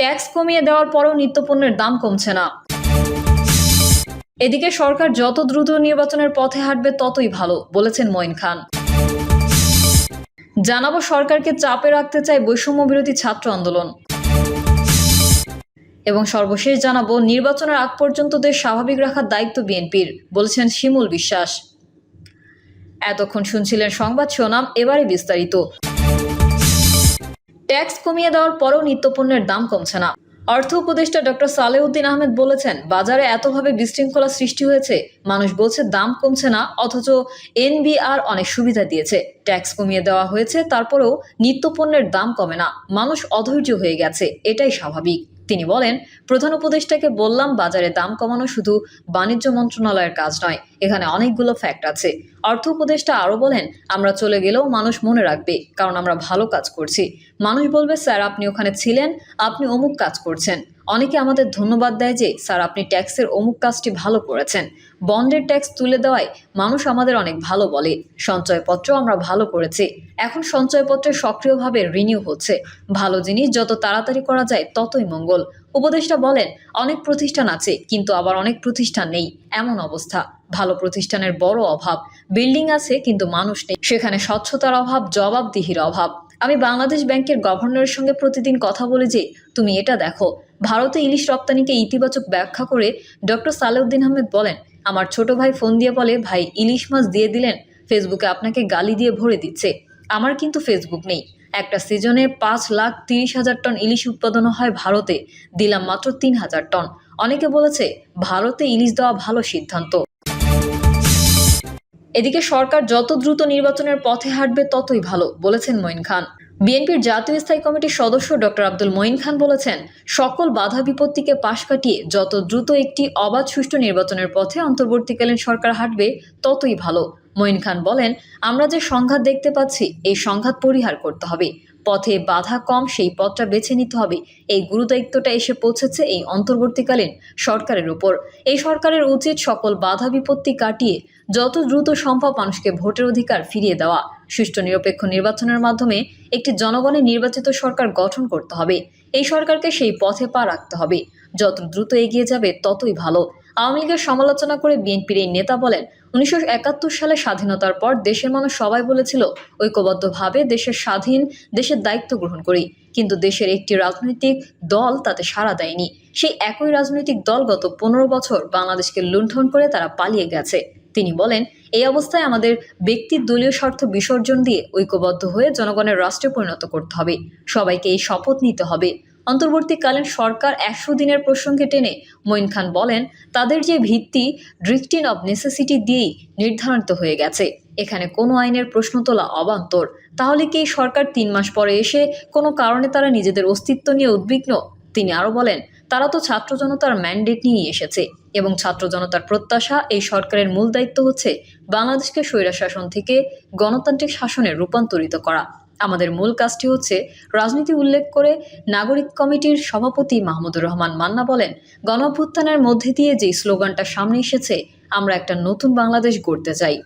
Tax কমিয়ে দেওয়ার পরেও নিত্যপণ্যের দাম কমছে না। এদিকে সরকার যত দ্রুত নির্বাচনের পথে হাঁটবে ততই ভালো, বলেছেন মঈন খান। জানাব সরকারকে চাপে রাখতে চায় বৈষম্য বিরোধী ছাত্র আন্দোলন। এবং সর্বশেষ জানাব, নির্বাচনের আগ পর্যন্ত দেশ স্বাভাবিক রাখার দায়িত্ব বিএনপির, বলেছেন শিমুল বিশ্বাস। এতক্ষণ শুনছিলেন সংবাদ শোনাম এবারে বিস্তারিত। ট্যাক্স কমিয়ে দেওয়ার পরও নিত্যপণ্যের দাম কমছে না। অর্থ উপদেষ্টা ডক্টর সালেউদ্দিন আহমেদ বলেছেন, বাজারে এতভাবে বিশৃঙ্খলা সৃষ্টি হয়েছে, মানুষ বলছে দাম কমছে না, অথচ এনবিআর অনেক সুবিধা দিয়েছে। ট্যাক্স কমিয়ে দেওয়া হয়েছে, তারপরেও নিত্যপণ্যের দাম কমে না, মানুষ অধৈর্য হয়ে গেছে, এটাই স্বাভাবিক। তিনি বলেন, প্রধান উপদেষ্টাকে বললাম, বাজারে দাম কমানো শুধু বাণিজ্য মন্ত্রণালয়ের কাজ নয়, এখানে অনেকগুলো ফ্যাক্ট আছে। অর্থ উপদেষ্টা আরও বলেন, আমরা চলে গেলেও মানুষ মনে রাখবে, কারণ আমরা ভালো কাজ করছি। মানুষ বলবে, স্যার, আপনি ওখানে ছিলেন, আপনি অমুক কাজ করছেন। অনেকে আমাদের ধন্যবাদ দেয় যে, স্যার, আপনি ট্যাক্সের অমুক কাজটি ভালো করেছেন। বন্ডের ট্যাক্স তুলে দেওয়ায় মানুষ আমাদের অনেক ভালো বলে। সঞ্চয়পত্র আমরা ভালো করেছি। এখন সঞ্চয়পত্রে সক্রিয়ভাবে রিনিউ হচ্ছে। ভালো জিনিস যত তাড়াতাড়ি করা যায়, ততই মঙ্গল। উপদেষ্টা বলেন, অনেক প্রতিষ্ঠান আছে, কিন্তু আবার অনেক প্রতিষ্ঠান নেই। এমন অবস্থা। ভালো প্রতিষ্ঠানের বড় অভাব। বিল্ডিং আছে, কিন্তু মানুষ নেই। সেখানে স্বচ্ছতার অভাব, জবাবদিহির অভাব। আমি বাংলাদেশ ব্যাংকের গভর্নরের সঙ্গে প্রতিদিন কথা বলি যে, তুমি এটা দেখো। ভারতে ইলিশ রপ্তানিকে ইতিবাচক ব্যাখ্যা করে ডক্টর সালেউদ্দিন আহমেদ বলেন, আমার ছোট ভাই ফোন দিয়ে বলে, ভাই, ইলিশ মাছ দিয়ে দিলেন, ফেসবুকে আপনাকে গালি দিয়ে ভরে দিচ্ছে। আমার কিন্তু ফেসবুক নেই। একটা সিজনে পাঁচ লাখ তিরিশ হাজার টন ইলিশ উৎপাদন হয় ভারতে। দিলাম মাত্র তিন হাজার টন। অনেকে বলেছে, ভারতে ইলিশ দেওয়া ভালো সিদ্ধান্ত। এদিকে সরকার যত দ্রুত নির্বাচনের পথে হাঁটবে ততই ভালো, বলেছেন মঈন খান। বিএনপির জাতীয় স্থায়ী কমিটির সদস্য ডক্টর আব্দুল মঈন খান বলেছেন, সকল বাধা বিপত্তিকে পাশ কাটিয়ে যত দ্রুত একটি অবাধ সুষ্ঠু নির্বাচনের পথে অন্তর্বর্তীকালীন সরকার হাঁটবে, ততই ভালো। মঈন খান বলেন, আমরা যে সংঘাত দেখতে পাচ্ছি, এই সংঘাত পরিহার করতে হবে। পথে বাধা কম, সেই পথটা বেছে নিতে হবে। এই গুরুদায়িত্বটা এসে পৌঁছেছে এই অন্তর্বর্তীকালীন সরকারের উপর। এই সরকারের উচিত সকল বাধা বিপত্তি কাটিয়ে, যত দ্রুত সম্ভব মানুষকে ভোটের অধিকার ফিরিয়ে দেওয়া। সুষ্ঠু নিরপেক্ষ নির্বাচনের মাধ্যমে একটি জনগণের নির্বাচিত সরকার গঠন করতে হবে। এই সরকারকে সেই পথে পা রাখতে হবে। যত দ্রুত এগিয়ে যাবে, ততই ভালো। আওয়ামী লীগের সমালোচনা করে বিএনপির এই নেতা বলেন, উনিশশো একাত্তর সালে স্বাধীনতার পর দেশের মানুষ সবাই বলেছিল, ঐক্যবদ্ধভাবে দেশের স্বাধীন, দেশের দায়িত্ব গ্রহণ করি। কিন্তু দেশের একটি রাজনৈতিক দল তাতে সাড়া দেয়নি। সেই একই রাজনৈতিক দল গত পনেরো বছর বাংলাদেশকে লুণ্ঠন করে তারা পালিয়ে গেছে। তিনি বলেন, এই অবস্থায় আমাদের ব্যক্তির দলীয় স্বার্থ বিসর্জন দিয়ে ঐক্যবদ্ধ হয়ে জনগণের রাষ্ট্রে পরিণত করতে হবে। সবাইকে এই শপথ নিতে হবে। অন্তর্বর্তীকালীন সরকার একশো দিনের প্রসঙ্গে টেনে মঈন খান বলেন, তাদের যে ভিত্তি ড্রিকটিন অব নেসেসিটি দিয়েই নির্ধারিত হয়ে গেছে। এখানে কোনো আইনের প্রশ্ন তোলা অবান্তর। তাহলে কি সরকার তিন মাস পরে এসে কোনো কারণে তারা নিজেদের অস্তিত্ব নিয়ে উদ্বিগ্ন? তিনি আরও বলেন, তারা তো ছাত্র জনতার ম্যান্ডেট নিয়ে এসেছে। এবং ছাত্র জনতার প্রত্যাশা, এই সরকারের মূল দায়িত্ব হচ্ছে বাংলাদেশকে স্বৈরাশাসন থেকে গণতান্ত্রিক শাসনে রূপান্তরিত করা। আমাদের মূল কাজটি হচ্ছে রাজনীতি উল্লেখ করে নাগরিক কমিটির সভাপতি মাহমুদুর রহমান মান্না বলেন, গণঅভ্যুত্থানের মধ্যে দিয়ে যে স্লোগানটা সামনে এসেছে, আমরা একটা নতুন বাংলাদেশ গড়তে চাই।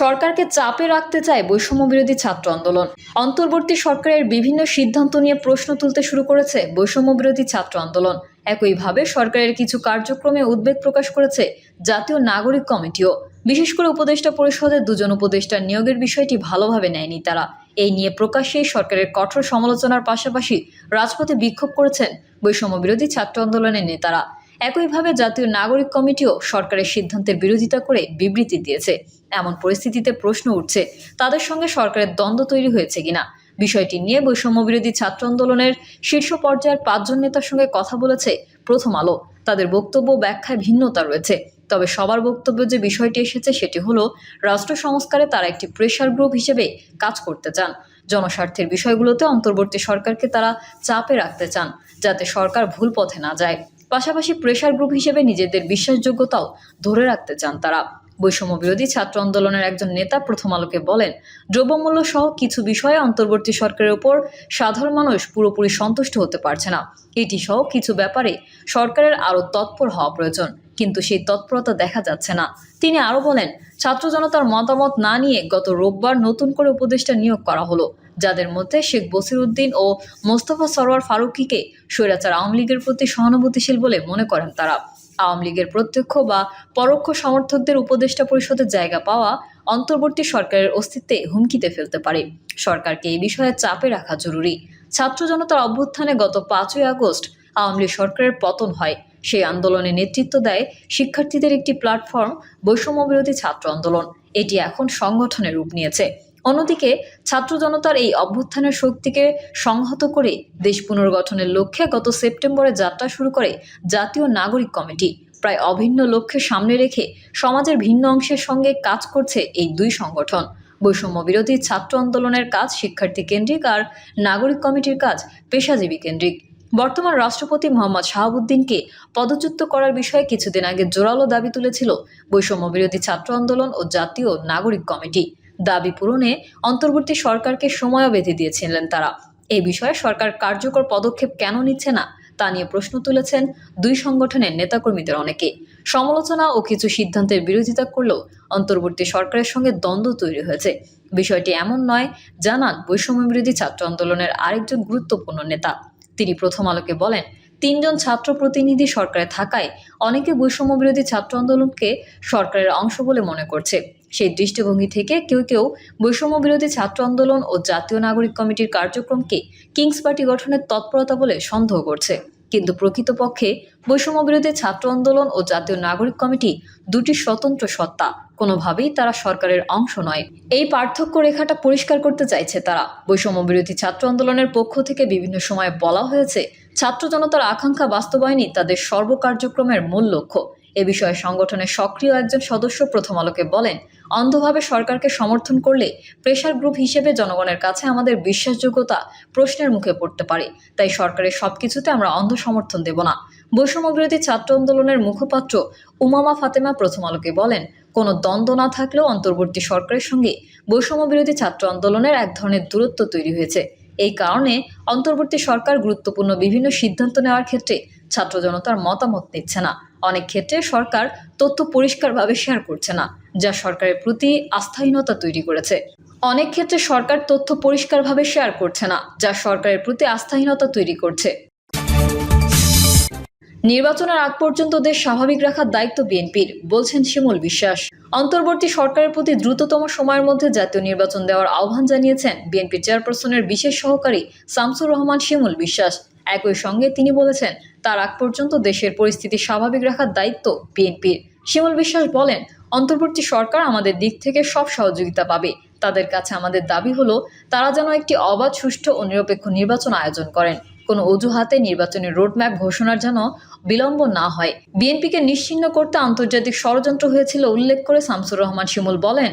সরকারকে চাপে রাখতে চায় বৈষম্য বিরোধী ছাত্র আন্দোলন। অন্তর্বর্তী সরকারের বিভিন্ন সিদ্ধান্ত নিয়ে প্রশ্ন তুলতে শুরু করেছে বৈষম্য বিরোধী ছাত্র আন্দোলন। একইভাবে সরকারের কিছু কার্যক্রমে উদ্বেগ প্রকাশ করেছে জাতীয় নাগরিক কমিটিও। বিশেষ করে উপদেষ্টা পরিষদের দুজন উপদেষ্টা নিয়োগের বিষয়টি ভালোভাবে নেয়নি তারা। এই নিয়ে প্রকাশ্যেই সরকারের কঠোর সমালোচনার পাশাপাশি রাজপথে বিক্ষোভ করেছেন বৈষম্য বিরোধী ছাত্র আন্দোলনের নেতারা। একইভাবে জাতীয় নাগরিক কমিটিও সরকারের সিদ্ধান্তের বিরোধিতা করে বিবৃতি দিয়েছে। এমন পরিস্থিতিতে প্রশ্ন উঠছে, তাদের সঙ্গে সরকারের দ্বন্দ্ব তৈরি হয়েছে কিনা? বিষয়টি নিয়ে বৈষম্য বিরোধী ছাত্র আন্দোলনের শীর্ষ পর্যায়ের পাঁচজন নেতার সঙ্গে কথা বলেছে প্রথম আলো। তাদের বক্তব্য ব্যাখ্যায় ভিন্নতা রয়েছে। তবে সবার বক্তব্য যে বিষয়টি এসেছে সেটি হলো, রাষ্ট্র সংস্কারে তারা একটি প্রেশার গ্রুপ হিসেবে কাজ করতে চান। জনস্বার্থের বিষয়গুলোতে অন্তর্বর্তী সরকারকে তারা চাপে রাখতে চান, যাতে সরকার ভুল পথে না যায়। পাশাপাশি প্রেশার গ্রুপ হিসেবে নিজেদের বিশ্বাসযোগ্যতাও ধরে রাখতে চান তারা। বৈষম্য বিরোধী ছাত্র আন্দোলনের একজন নেতা প্রথম আলোকে বলেন, দ্রব্যমূল্য সহ কিছু বিষয়ে অন্তর্বর্তী সরকারের ওপর সাধারণ মানুষ পুরোপুরি সন্তুষ্ট হতে পারছে না। এটি সহ কিছু ব্যাপারে সরকারের আরও তৎপর হওয়া প্রয়োজন, কিন্তু সেই তৎপরতা দেখা যাচ্ছে না। তিনি আরও বলেন, ছাত্র জনতার মতামত না নিয়ে গত রোববার নতুন করে উপদেষ্টা নিয়োগ করা হলো। যাদের মধ্যে শেখ বসির উদ্দিন ও মোস্তফা সরোয়ার ফারুকিকে স্বৈরাচার আওয়ামী লীগের প্রতি সহানুভূতিশীল বলে মনে করেন তারা। আওয়ামী লীগের প্রত্যক্ষ বা পরোক্ষ সমর্থকদের উপদেষ্টা পরিষদের জায়গা পাওয়া অন্তর্বর্তী সরকারের অস্তিত্বে হুমকিতে ফেলতে পারে। সরকারকে এই বিষয়ে চাপে রাখা জরুরি। ছাত্র জনতার অভ্যুত্থানে গত পাঁচই আগস্ট আওয়ামী লীগ সরকারের পতন হয়। সেই আন্দোলনে নেতৃত্ব দেয় শিক্ষার্থীদের একটি প্ল্যাটফর্ম বৈষম্য বিরোধী ছাত্র আন্দোলন। এটি এখন সংগঠনের রূপ নিয়েছে। অন্যদিকে ছাত্র জনতার এই অভ্যুত্থানের শক্তিকে সংহত করে দেশ পুনর্গঠনের লক্ষ্যে গত সেপ্টেম্বরে যাত্রা শুরু করে জাতীয় নাগরিক কমিটি। প্রায় অভিন্ন লক্ষ্যে সামনে রেখে সমাজের ভিন্ন অংশের সঙ্গে কাজ করছে এই দুই সংগঠন। বৈষম্য বিরোধী ছাত্র আন্দোলনের কাজ শিক্ষার্থী কেন্দ্রিক আর নাগরিক কমিটির কাজ পেশাজীবী কেন্দ্রিক। বর্তমান রাষ্ট্রপতি মোহাম্মদ শাহাবুদ্দিনকে পদচ্যুত করার বিষয়ে কিছুদিন আগে জোরালো দাবি তুলেছিল বৈষম্য বিরোধী ছাত্র আন্দোলন ও জাতীয় নাগরিক কমিটি। দাবি পূরণে অন্তর্বর্তী সরকারকে সময়ও বেঁধে দিয়েছিলেন তারা। এই বিষয়ে সরকার কার্যকর পদক্ষেপ কেন নিচ্ছে না, তা নিয়ে প্রশ্ন তুলেছেন দুই সংগঠনের নেতাকর্মীদের অনেকে। সমালোচনা ও কিছু সিদ্ধান্তের বিরোধিতা করলেও অন্তর্বর্তী সরকারের সঙ্গে দ্বন্দ্ব তৈরি হয়েছে। বিষয়টি এমন নয়, জানান বৈষম্য বিরোধী ছাত্র আন্দোলনের আরেকজন গুরুত্বপূর্ণ নেতা। তিনি প্রথম আলোকে বলেন, তিনজন ছাত্র প্রতিনিধি সরকারে থাকায় অনেকে বৈষম্য বিরোধী ছাত্র আন্দোলনকে সরকারের অংশ বলে মনে করছে। সেই দৃষ্টিভঙ্গি থেকে কেউ কেউ বৈষম্য বিরোধী ছাত্র আন্দোলন ও জাতীয় নাগরিক কমিটির কার্যক্রমকে কিংস পার্টি গঠনের তৎপরতা বলে সন্দেহ করছে। কিন্তু প্রকৃতপক্ষে বৈষম্য বিরোধী ছাত্র আন্দোলন ও জাতীয় নাগরিক কমিটি দুটি স্বতন্ত্র সত্তা। কোনোভাবেই তারা সরকারের অংশ নয়। এই পার্থক্য রেখাটা পরিষ্কার করতে চাইছে তারা। বৈষম্য বিরোধী ছাত্র আন্দোলনের পক্ষ থেকে বিভিন্ন সময় বলা হয়েছে, ছাত্র জনতার আকাঙ্ক্ষা বাস্তবায়নই তাদের সর্বকার্যক্রমের মূল লক্ষ্য। এ বিষয়ে সংগঠনের সক্রিয় একজন সদস্য প্রথম আলোকে বলেন, অন্ধভাবে সরকারকে সমর্থন করলে প্রেশার গ্রুপ হিসেবে জনগণের কাছে আমাদের বিশ্বাসযোগ্যতা প্রশ্নের মুখে পড়তে পারে। তাই সরকারের সবকিছুতে আমরা অন্ধ সমর্থন দেব না। বৈষম্য বিরোধী ছাত্র আন্দোলনের মুখপাত্র উমামা ফাতেমা প্রথম আলোকে বলেন, কোনো দ্বন্দ্ব না থাকলেও অন্তর্বর্তী সরকারের সঙ্গে বৈষম্য বিরোধী ছাত্র আন্দোলনের এক ধরনের দূরত্ব তৈরি হয়েছে। এই কারণে অন্তর্বর্তী সরকার গুরুত্বপূর্ণ বিভিন্ন সিদ্ধান্ত নেওয়ার ক্ষেত্রে ছাত্র জনতার মতামত নিচ্ছে না। অনেক ক্ষেত্রে সরকার তথ্য পরিষ্কারভাবে শেয়ার করছে না, যা সরকারের প্রতি আস্থাহীনতা তৈরি করেছে। অনেক ক্ষেত্রে সরকার তথ্য পরিষ্কারভাবে শেয়ার করছে না, যা সরকারের প্রতি আস্থাহীনতা তৈরি করছে। নির্বাচনের আগ পর্যন্ত দেশ স্বাভাবিক রাখার দায়িত্ব বিএনপির, বলছেন শিমুল বিশ্বাস। অন্তর্বর্তী সরকারের প্রতি দ্রুততম সময়ের মধ্যে জাতীয় নির্বাচন দেওয়ার আহ্বান জানিয়েছেন বিএনপি চেয়ারপারসনের বিশেষ সহকারী শামসুর রহমান শিমুল বিশ্বাস। একই সঙ্গে তিনি বলেছেন, তার আগ পর্যন্ত দেশের পরিস্থিতি স্বাভাবিক রাখার দায়িত্ব বিএনপির। শিমুল বিশ্বাস বলেন, অন্তর্বর্তী সরকার আমাদের দিক থেকে সব সহযোগিতা পাবে। তাদের কাছে আমাদের দাবি হলো, তারা যেন একটি অবাধ, সুষ্ঠু ও নিরপেক্ষ নির্বাচন আয়োজন করেন। কোনো অজুহাতে নির্বাচনের রোডম্যাপ ঘোষণার যেন বিলম্ব না হয়। বিএনপিকে নিশ্চিন্ন করতে আন্তর্জাতিক ষড়যন্ত্র হয়েছিল উল্লেখ করে শামসুর রহমান শিমুল বলেন,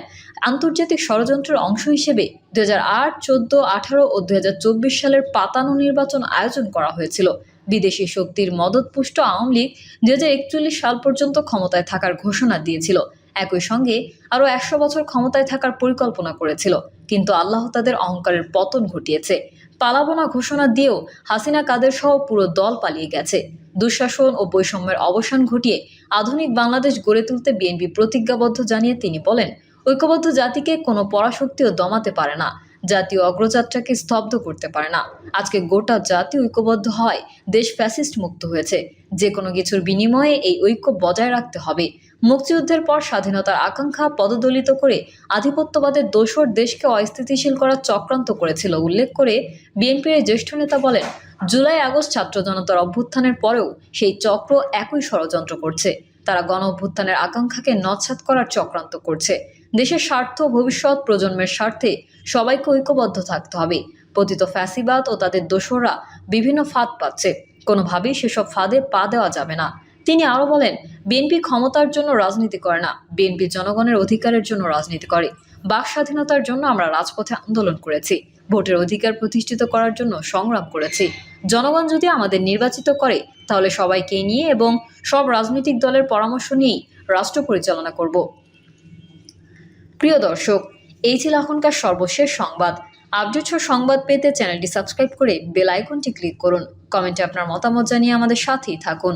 আন্তর্জাতিক ষড়যন্ত্রের অংশ হিসেবে দু হাজার আট, চোদ্দ, আঠারো ও দুহাজার চব্বিশ সালের পাতানো নির্বাচন আয়োজন করা হয়েছিল। বিদেশি শক্তির মদতপুষ্ট আওয়ামী লীগ দু একচল্লিশ সাল পর্যন্ত ক্ষমতায় থাকার ঘোষণা দিয়েছিল। একই সঙ্গে আরও একশো বছর ক্ষমতায় থাকার পরিকল্পনা করেছিল। কিন্তু আল্লাহ তাদের অহংকারের পতন ঘটিয়েছে। পালাবো না ঘোষণা দিয়েও হাসিনা কাদের সহ পুরো দল পালিয়ে গেছে। দুঃশাসন ও বৈষম্যের অবসান ঘটিয়ে আধুনিক বাংলাদেশ গড়ে তুলতে বিএনপি প্রতিজ্ঞাবদ্ধ জানিয়ে তিনি বলেন, ঐক্যবদ্ধ জাতিকে কোনো পরাশক্তিও দমাতে পারে না, জাতীয় অগ্রযাত্রাকে স্তব্ধ করতে পারে না। আজকে গোটা জাতি ঐক্যবদ্ধ হয়, দেশ ফ্যাসিস্ট মুক্ত হয়েছে। যে কোনো কিছুর বিনিময়ে এই ঐক্য বজায় রাখতে হবে। মুক্তিযুদ্ধের পর স্বাধীনতার আকাঙ্ক্ষা পদদলিত করে আধিপত্যবাদের দোসর দেশকে অস্থিতিশীল করার চক্রান্ত করেছিল উল্লেখ করে বিএনপির জ্যেষ্ঠ নেতা বলেন, জুলাই আগস্ট ছাত্র জনতার অভ্যুত্থানের পরেও সেই চক্র একই ষড়যন্ত্র করছে। তারা গণ অভ্যুত্থানের আকাঙ্ক্ষাকে নৎসাত করার চক্রান্ত করছে। দেশের স্বার্থ ভবিষ্যৎ প্রজন্মের স্বার্থে সবাইকে ঐক্যবদ্ধ থাকতে হবে। পতিত ফ্যাসিবাদ ও তাদের দোসররা বিভিন্ন ফাঁদ পাচ্ছে। কোনোভাবেই সেসব ফাঁদে পা দেওয়া যাবে না। তিনি আরও বলেন, বিএনপি ক্ষমতার জন্য রাজনীতি করে না, বিএনপি জনগণের অধিকারের জন্য রাজনীতি করে। বাক স্বাধীনতার জন্য আমরা রাজপথে আন্দোলন করেছি, ভোটের অধিকার প্রতিষ্ঠিত করার জন্য সংগ্রাম করেছি। জনগণ যদি আমাদের নির্বাচিত করে, তাহলে সবাইকে নিয়ে এবং সব রাজনৈতিক দলের পরামর্শ নিয়েই রাষ্ট্র পরিচালনা করব। প্রিয় দর্শক, এই ছিল এখনকার সর্বশেষ সংবাদ। আপডেট সংবাদ পেতে চ্যানেলটি সাবস্ক্রাইব করে বেল আইকনটি ক্লিক করুন। কমেন্টে আপনার মতামত জানিয়ে আমাদের সাথেই থাকুন।